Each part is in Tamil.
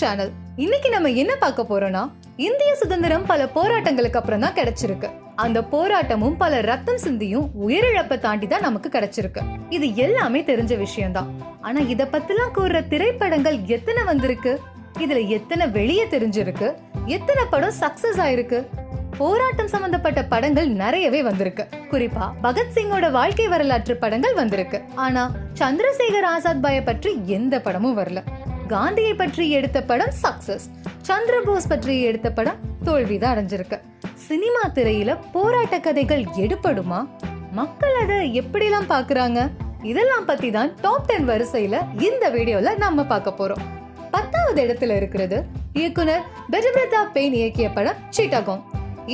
சேனல் இன்னைக்கு நம்ம என்ன பார்க்க போறோம்னா இந்திய சுதந்திரம் பல போராட்டங்களுக்கு அப்புறம் தான் கிடைச்சிருக்கு. அந்த போராட்டமும் பல ரத்தம் சிந்தியும் உயிரிழப்பை தாண்டி தான் நமக்கு கிடைச்சிருக்கு. இது எல்லாமே தெரிஞ்ச விஷயம்தான். ஆனா இத பத்திலாம் கூறுற திரைப்படங்கள் எத்தனை வந்திருக்கு? இதுல எத்தனை வெளியே தெரிஞ்சிருக்கு? எத்தனை படம் சக்சஸ் ஆயிருக்கு? போராட்டம் சம்பந்தப்பட்ட படங்கள் நிறையவே வந்திருக்கு. குறிப்பா பகத்சிங்கோட வாழ்க்கை வரலாற்று படங்கள் வந்திருக்கு. ஆனா சந்திரசேகர் ஆசாத் பாய பற்றி எந்த படமும் வரல. காந்தியை பற்றி எடுத்த படம் சக்சஸ் சந்திரபோஸ் பற்றி எடுத்த படம் தோல்விதான் அடைஞ்சிருக்கு. சினிமா திரையில போராட்ட கதைகள் எடுப்படுமா? மக்கள் அதை எப்படிலாம் பாக்குறாங்க இதெல்லாம் பத்தி தான் டாப் டென் வரிசையில இந்த வீடியோல நம்ம பார்க்க போறோம். பத்தாவது இடத்துல இருக்கிறது இயக்குனர் பெஜபிரதா பெயின் இயக்கிய படம் சீட்டாகோங்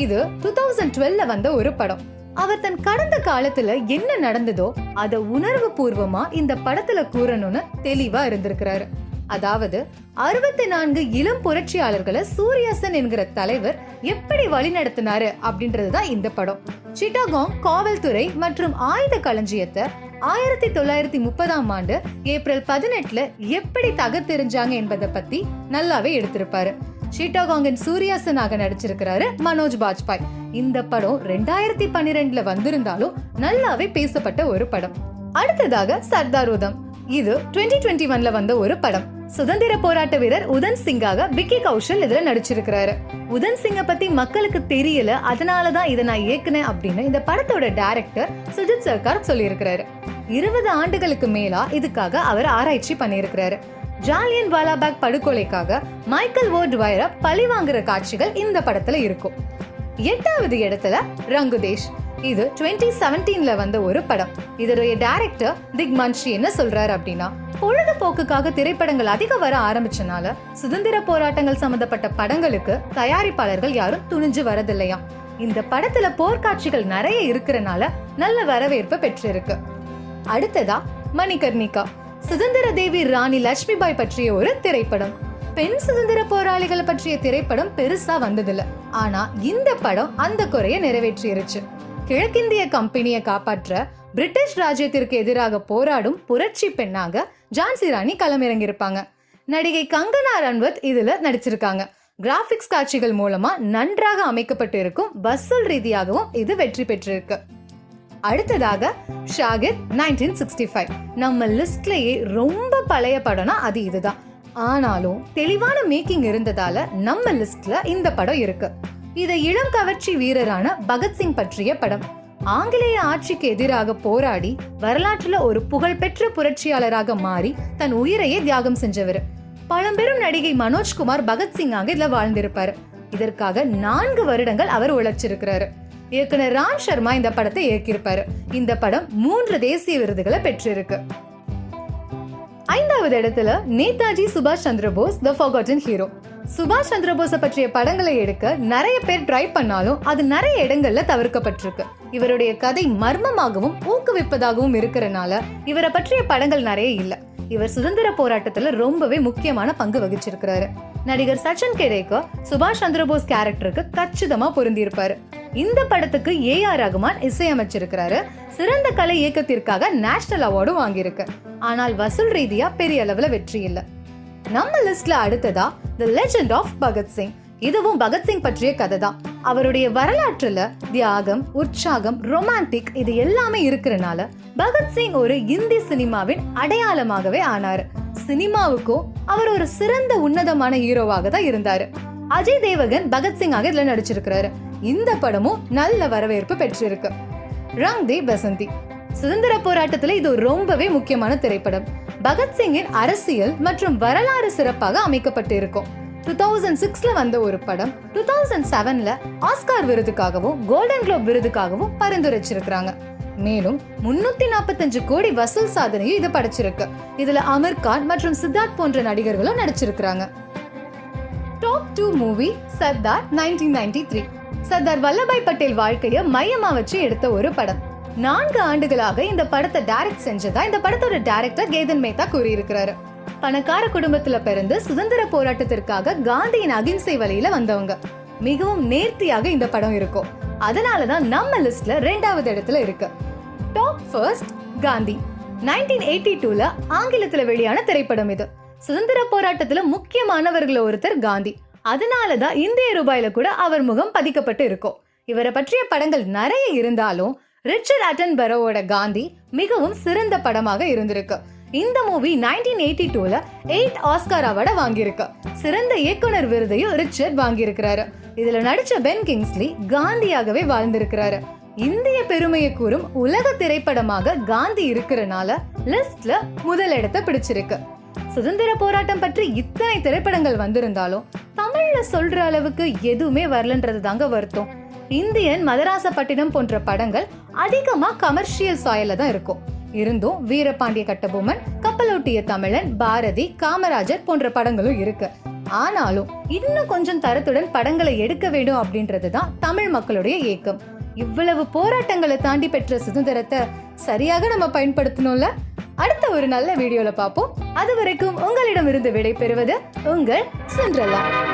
இது டூ தௌசண்ட் டுவெல்ல வந்த ஒரு படம். அவர் தன் கடந்த காலத்துல என்ன நடந்ததோ அத உணர்வு பூர்வமா இந்த படத்துல கூறணும்னு தெளிவா இருந்திருக்கிறாரு. அதாவது அறுபத்தி நான்கு இளம் புரட்சியாளர்களை சூரியசன் என்கிற தலைவர் எப்படி வழிநடத்தினாரு அப்படின்றதுதான் இந்த படம். சிட்டாகாங் காவல்துறை மற்றும் ஆயுத களஞ்சியத்தை ஆயிரத்தி தொள்ளாயிரத்தி முப்பதாம் ஆண்டு ஏப்ரல் பதினெட்டுல எப்படி தகர்த்தெறிஞ்சாங்க என்பதை பத்தி நல்லாவே எடுத்திருப்பாரு. ஷீட்டாகாங்கின் சூர்யாசனாக நடிச்சிருக்கிறாரு மனோஜ் பாஜ்பாய். இந்த படம் ரெண்டாயிரத்தி பன்னிரெண்டுல வந்திருந்தாலும் நல்லாவே பேசப்பட்ட ஒரு படம். அடுத்ததாக சர்தார் உதம். இது 2021 டுவெண்ட்டி ஒன்ல வந்த ஒரு படம். சுதந்திர போராட்ட வீரர் உதன் சிங்காக விக்கி கௌஷல் இதுல நடிச்சிருக்கிறாரு. உதன் சிங்கை பத்தி மக்களுக்கு தெரியல அதனாலதான் இதை நான் இயக்குனேன் அப்படின்னு இந்த படத்தோட டைரக்டர் சுஜித் சர்கார் சொல்லியிருக்கிறாரு. இருபது ஆண்டுகளுக்கு மேலா இதுக்காக அவர் ஆராய்ச்சி பண்ணியிருக்கிறாரு. ஜாலியன் வாலாபாக் படுகொலைக்காக மைக்கேல் வோர்ட் வயர பழி வாங்குற காட்சிகள் இந்த படத்துல இருக்கும். எட்டாவது இடத்துல ரங்குதேஷ். இது 2017 செவன்டீன்ல வந்த ஒரு படம். இதோடைய டைரக்டர் திக் மன்ஷி என்ன சொல்றாரு அப்படின்னா பொழுதுபோக்குக்காக திரைப்படங்கள் அதிகம் வர ஆரம்பிச்சனால சுதந்திர போராட்டங்கள் சம்பந்தப்பட்ட படங்களுக்கு தயாரிப்பாளர்கள் யாரும் துணிஞ்சு வரதில்லையா? இந்த படத்துல போர்க்காட்சிகள் நிறைய இருக்கிறனால நல்ல வரவேற்பு பெற்றிருக்கு. அடுத்ததா மணிகர்ணிகா. சுதந்திர தேவி ராணி லட்சுமிபாய் பற்றிய ஒரு திரைப்படம். பெண் சுதந்திர போராளிகளை பற்றிய திரைப்படம் பெருசா வந்ததில்ல. ஆனா இந்த படம் அந்த குறைய நிறைவேற்றிருச்சு. கிழக்கிந்திய கம்பெனியை காப்பாற்ற பிரிட்டிஷ் ராஜ்யத்திற்கு எதிராக போராடும் புரட்சி பெண்ணாக ஜான்சி ராணி களமிறங்கியிருப்பாங்க. நடிகை கங்கனா ரன்வத் இதில் நடிச்சிருக்காங்க. கிராஃபிக்ஸ் காட்சிகள் மூலமா நன்றாக அமைக்கப்பட்டு இருக்கும் வசூல் ரீதியாகவும் இது வெற்றி பெற்றிருக்கு. அடுத்ததாக ஷாகித் நைன்டீன் சிக்ஸ்டி ஃபைவ் நம்ம லிஸ்ட்லேயே ரொம்ப பழைய படம்னா அது இதுதான். ஆனாலும் தெளிவான மேக்கிங் இருந்ததால நம்ம லிஸ்ட்ல இந்த படம் இருக்கு. இது இளம் கவர்ச்சி வீரரான பகத்சிங் பற்றிய படம். ஆங்கிலேய ஆட்சிக்கு எதிராக போராடி வரலாற்றுல ஒரு புகழ்பெற்ற புரட்சியாளராக மாறி தன் உயிரையே தியாகம் செஞ்சவர். பழம்பெரும் நடிகை மனோஜ்குமார் பகத்சிங்காக இதுல வாழ்ந்திருப்பாரு. இதற்காக நான்கு வருடங்கள் அவர் உழைச்சிருக்கிறாரு. இயக்குனர் ராம் சர்மா இந்த படத்தை இயக்கியிருப்பாரு. இந்த படம் மூன்று தேசிய விருதுகளை பெற்றிருக்கு. ஐந்தாவது இடத்துல நேதாஜி சுபாஷ் Chandra Bose the forgotten hero சுபாஷ் சந்திரபோஸை பற்றிய படங்களை எடுக்க நிறைய பேர் ட்ரை பண்ணாலும் அது நிறைய இடங்கள்ல தவிர்க்கப்பட்டிருக்கு. இவருடைய கதை மர்மமாகவும் ஊக்குவிப்பதாகவும் இருக்கிறனால இவரை பற்றிய படங்கள் நிறைய இல்ல. இவர் சுதந்திர போராட்டத்துல ரொம்பவே முக்கியமான பங்கு வகிச்சிருக்கிறாரு. நடிகர் சச்சின் கேரேக்கர் சுபாஷ் சந்திரபோஸ் கேரக்டருக்கு கச்சிதமா பொருந்தியிருப்பாரு. இந்த படத்துக்கு ஏ ஆர் ரகுமான் இசையமைச்சிருக்கிறாரு. சிறந்த கலை இயக்கத்திற்காக நேஷனல் அவார்டும் வாங்கியிருக்கு. ஆனால் வசூல் ரீதியா பெரிய அளவுல வெற்றி இல்லை. நம்ம லிஸ்ட்ல அடுத்ததா தி லெஜெண்ட் ஆஃப் பகத்சிங் இதுவும் பகத்சிங் பற்றிய கதை தான் அவருடைய வரலாற்றுல தியாகம் உற்சாகம் ரொமான்டிக் இது எல்லாமே இருக்கிறனால பகத்சிங் ஒரு இந்தி சினிமாவின் அடையாளமாகவே ஆனாரு. சினிமாவுக்கும் அவர் ஒரு சிறந்த உன்னதமான ஹீரோவாக தான் இருந்தாரு. அஜய் தேவகன் பகத்சிங்காக இதுல நடிச்சிருக்கிறாரு. இந்த படமும் நல்ல வரவேற்பு பெற்றிருக்கு. ரங் தி பசந்தி சுதந்திர போராட்டத்துல இது ரொம்பவே முக்கியமான திரைப்படம். பகத்சிங்கின் அரசியல் மற்றும் வரலாறு சிறப்பாக அமைக்கப்பட்டு இருக்கும் டூ தௌசண்ட் சிக்ஸ்ல வந்த ஒரு படம் டூ தௌசண்ட் செவன்ல ஆஸ்கார் விருதுக்காகவும் கோல்டன் குளோப் விருதுக்காகவும் பரிந்துரைச்சிருக்கிறாங்க. மேலும் முன்னூத்தி நாற்பத்தஞ்சு கோடி வசூல் சாதனையும் இது படைச்சிருக்கு. இதுல அமீர் கான் மற்றும் சித்தார்த் போன்ற நடிகர்களும் நடிச்சிருக்கிறாங்க. Top two movie Sardar nineteen ninety three Sardar Vallabhbhai Patel வாழ்க்கையை மையமா வச்சு எடுத்த ஒரு படம். நான்கு ஆண்டுகளாக இந்த படத்தை டைரக்ட் செஞ்சதா? இந்த படத்தோட டைரக்டர் கேதன் மேத்தா கூறியிருக்கிறாரு. பணக்கார குடும்பத்துல பிறந்து சுதந்திர போராட்டத்திற்காக காந்தியின் அகிம்சை வழியில வந்தவங்க. மிகவும் நேர்த்தியாக இந்த படம் இருக்கும். அதனாலதான் நம்ம லிஸ்ட்ல ரெண்டாவது இடத்துல இருக்கு. Top first Gandhi. Nineteen eighty டூல ஆங்கிலத்துல வெளியான திரைப்படம் இது. சுதந்திர போராட்டத்துல முக்கியமானவர்கள் ஒருத்தர் காந்தி. அதனாலதான் இந்திய ரூபாயில கூட அவர் முகம் பதிக்கப்பட்டு இருக்கும். இவரை பற்றிய படங்கள் நிறைய இருந்தாலும் ரிச்சர்ட் அட்டன்பரோவோட காந்தி மிகவும் சிறந்த படமாக இருந்திருக்கு. இந்த மூவி நைன்டீன் எயிட்டி டூல எயிட் ஆஸ்கார் அவார்டை வாங்கியிருக்கு. சிறந்த இயக்குனர் விருதையும் ரிச்சர்ட் வாங்கியிருக்கிறாரு. இதுல நடிச்ச பென் கிங்ஸ்லி காந்தியாகவே வாழ்ந்திருக்கிறாரு. இந்திய பெருமையை கூறும் உலக திரைப்படமாக காந்தி இருக்கிறனால லிஸ்ட்ல முதல் இடத்தை பிடிச்சிருக்கு. சுதந்திர போராட்டம் பற்றி இத்தனை திரைப்படங்கள் வந்திருந்தாலும் தமிழ்ல சொல்ற அளவுக்கு எதுவுமே வரலன்றது தாங்க வருத்தம். இந்தியன் மதராசப்பட்டினம் போன்ற படங்கள் அதிகமாக கமர்ஷியல் சாயல்ல தான் இருக்கும். இருந்தும் வீரபாண்டிய கட்டபொம்மன் கப்பலோட்டிய தமிழன் பாரதி காமராஜர் போன்ற படங்களும் இருக்கு. ஆனாலும் இன்னும் கொஞ்சம் தரத்துடன் படங்களை எடுக்க வேண்டும் அப்படின்றது தான் தமிழ் மக்களுடைய ஏக்கம். இவ்வளவு போராட்டங்களை தாண்டி பெற்ற சுதந்திரத்தை சரியாக நம்ம பயன்படுத்தணும்ல? அடுத்த ஒரு நல்ல வீடியோல பார்ப்போம். அது வரைக்கும் உங்களிடமிருந்து விடை பெறுவது உங்கள் சென்றலாம்